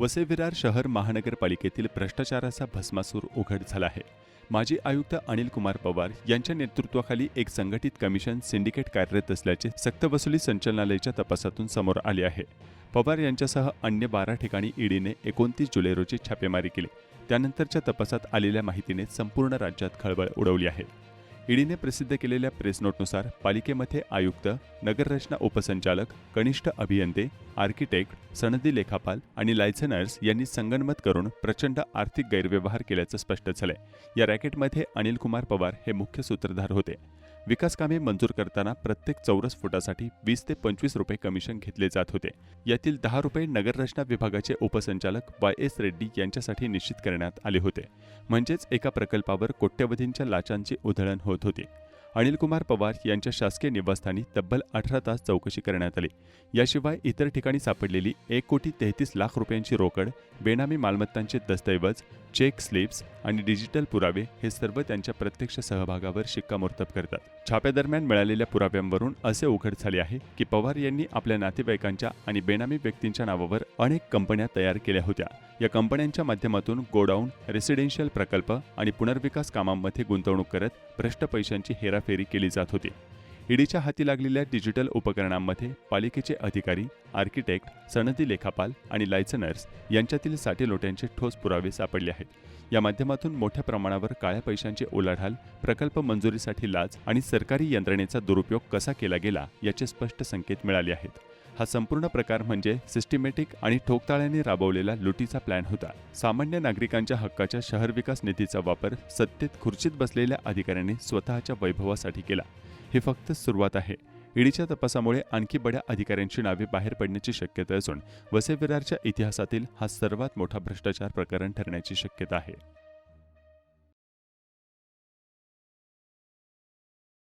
वसई विरार शहर महानगरपालिकेतील भ्रष्टाचाराचा भस्मासूर उघड झाला आहे. माजी आयुक्त अनिल कुमार पवार यांच्या नेतृत्वाखाली एक संघटित कमिशन सिंडिकेट कार्यरत असल्याचे सक्तवसुली संचालनालयाच्या तपासातून समोर आले आहे. पवार यांच्यासह अन्य बारा ठिकाणी ईडीने एकोणतीस जुलै रोजी छापेमारी केली. त्यानंतरच्या तपासात आलेल्या माहितीने संपूर्ण राज्यात खळबळ उडवली आहे. ईडीने प्रसिद्ध केलेल्या प्रेस नोटनुसार पालिकेमध्ये आयुक्त नगररचना उपसंचालक कनिष्ठ अभियंते आर्किटेक्ट सनदी लेखापाल आणि लायसनर्स यांनी संगनमत करून प्रचंड आर्थिक गैरव्यवहार केल्याचं स्पष्ट झालंय. या रॅकेटमध्ये अनिल कुमार पवार हे मुख्य सूत्रधार होते. विकास कामे मंजूर करताना प्रत्येक चौरस फुटासाठी वीस ते पंचवीस रुपये कमिशन घेतले जात होते. यातील दहा रुपये नगररचना विभागाचे उपसंचालक वाय एस रेड्डी यांच्यासाठी निश्चित करण्यात आले होते. म्हणजेच एका प्रकल्पावर कोट्यवधींच्या लाचांची उधळण होत होती. अनिल कुमार पवार यांच्या शासकीय निवासस्थानी तब्बल अठरा तास चौकशी करण्यात आली. याशिवाय इतर ठिकाणी सापडलेली एक कोटी तेहतीस लाख रुपयांची रोकड बेनामी मालमत्तांचे दस्तऐवज चेक स्लिप्स आणि डिजिटल पुरावे हे सर्व त्यांच्या प्रत्यक्ष सहभागावर शिक्कामोर्तब करतात. छाप्यादरम्यान मिळालेल्या पुराव्यांवरून असे उघड झाले आहे की पवार यांनी आपल्या नातेवाईकांच्या आणि बेनामी व्यक्तींच्या नावावर अनेक कंपन्या तयार केल्या होत्या. या कंपन्यांच्या माध्यमातून गोडाऊन रेसिडेन्शियल प्रकल्प आणि पुनर्विकास कामांमध्ये गुंतवणूक करत भ्रष्ट पैशांची हेराफेरी केली जात होती. ईडीच्या हाती लागलेल्या डिजिटल उपकरणांमध्ये पालिकेचे अधिकारी आर्किटेक्ट सनदी लेखापाल आणि लायसनर्स यांच्यातील साठेलोट्यांचे ठोस पुरावे सापडले आहेत. या माध्यमातून मोठ्या प्रमाणावर काळ्या पैशांची उलाढाल प्रकल्प मंजुरीसाठी लाच आणि सरकारी यंत्रणेचा दुरुपयोग कसा केला गेला याचे स्पष्ट संकेत मिळाले आहेत. हा संपूर्ण प्रकार म्हणजे सिस्टिमॅटिक आणि ठोकताळ्याने राबवलेला लुटीचा प्लॅन होता. सामान्य नागरिकांच्या हक्काच्या शहर विकास निधीचा वापर सत्तेत खुर्चीत बसलेल्या अधिकाऱ्यांनी स्वतःच्या वैभवासाठी केला. ही फक्त सुरुवात आहे. ईडीच्या तपासामुळे आणखी बड्या अधिकाऱ्यांची नावे बाहेर पडण्याची शक्यता असून वसेविरारच्या इतिहासातील हा सर्वात मोठा भ्रष्टाचार प्रकरण ठरण्याची शक्यता आहे.